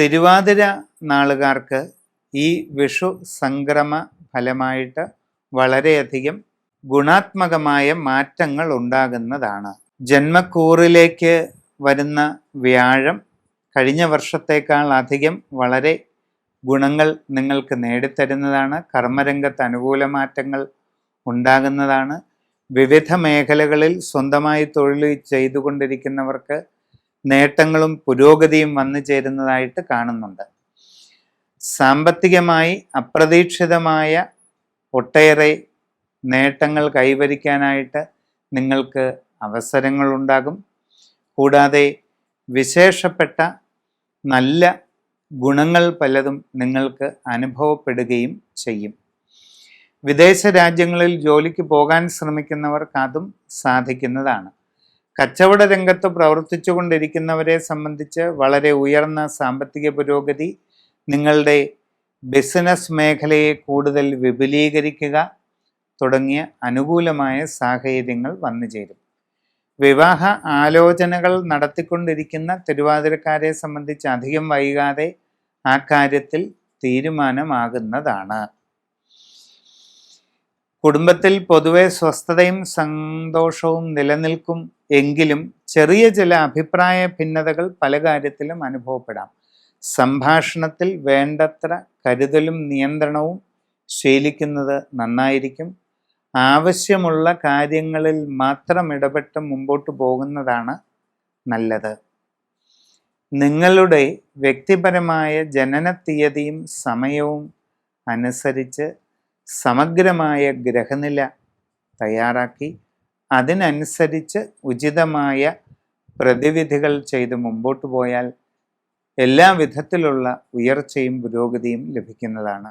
തിരുവാതിര നാളുകാർക്ക് ഈ വിഷു സംക്രമ ഫലമായിട്ട് വളരെയധികം ഗുണാത്മകമായ മാറ്റങ്ങൾ ഉണ്ടാകുന്നതാണ്. ജന്മക്കൂറിലേക്ക് വരുന്ന വ്യാഴം കഴിഞ്ഞ വർഷത്തേക്കാൾ അധികം വളരെ ഗുണങ്ങൾ നിങ്ങൾക്ക് നേടിത്തരുന്നതാണ്. കർമ്മരംഗത്ത് അനുകൂല മാറ്റങ്ങൾ ഉണ്ടാകുന്നതാണ്. വിവിധ മേഖലകളിൽ സ്വന്തമായി തൊഴിൽ ചെയ്തുകൊണ്ടിരിക്കുന്നവർക്ക് നേട്ടങ്ങളും പുരോഗതിയും വന്നു ചേരുന്നതായിട്ട് കാണുന്നുണ്ട്. സാമ്പത്തികമായി അപ്രതീക്ഷിതമായ ഒട്ടേറെ നേട്ടങ്ങൾ കൈവരിക്കാനായിട്ട് നിങ്ങൾക്ക് അവസരങ്ങളുണ്ടാകും. കൂടാതെ വിശേഷപ്പെട്ട നല്ല ഗുണങ്ങൾ പലതും നിങ്ങൾക്ക് അനുഭവപ്പെടുകയും ചെയ്യും. വിദേശ രാജ്യങ്ങളിൽ ജോലിക്ക് പോകാൻ ശ്രമിക്കുന്നവർക്ക് അതും സാധിക്കുന്നതാണ്. കച്ചവട രംഗത്ത് പ്രവർത്തിച്ചു കൊണ്ടിരിക്കുന്നവരെ സംബന്ധിച്ച് വളരെ ഉയർന്ന സാമ്പത്തിക പുരോഗതി നിങ്ങളുടെ ബിസിനസ് മേഖലയെ കൂടുതൽ വിപുലീകരിക്കുക തുടങ്ങിയ അനുകൂലമായ സാഹചര്യങ്ങൾ വന്നു ചേരും. വിവാഹ ആലോചനകൾ നടത്തിക്കൊണ്ടിരിക്കുന്ന തിരുവാതിരക്കാരെ സംബന്ധിച്ച് അധികം വൈകാതെ ആ കാര്യത്തിൽ തീരുമാനമാകുന്നതാണ്. കുടുംബത്തിൽ പൊതുവെ സ്വസ്ഥതയും സന്തോഷവും നിലനിൽക്കും എങ്കിലും ചെറിയ ചില അഭിപ്രായ ഭിന്നതകൾ പല കാര്യത്തിലും അനുഭവപ്പെടാം. സംഭാഷണത്തിൽ വേണ്ടത്ര കരുതലും നിയന്ത്രണവും ശീലിക്കുന്നത് നന്നായിരിക്കും. ആവശ്യമുള്ള കാര്യങ്ങളിൽ മാത്രം ഇടപെട്ട് മുമ്പോട്ട് പോകുന്നതാണ് നല്ലത്. നിങ്ങളുടെ വ്യക്തിപരമായ ജനന തീയതിയും സമയവും അനുസരിച്ച് സമഗ്രമായ ഗ്രഹനില തയ്യാറാക്കി അതിനനുസരിച്ച് ഉചിതമായ പ്രതിവിധികൾ ചെയ്ത് മുമ്പോട്ട് പോയാൽ എല്ലാ വിധത്തിലുള്ള ഉയർച്ചയും പുരോഗതിയും ലഭിക്കുന്നതാണ്.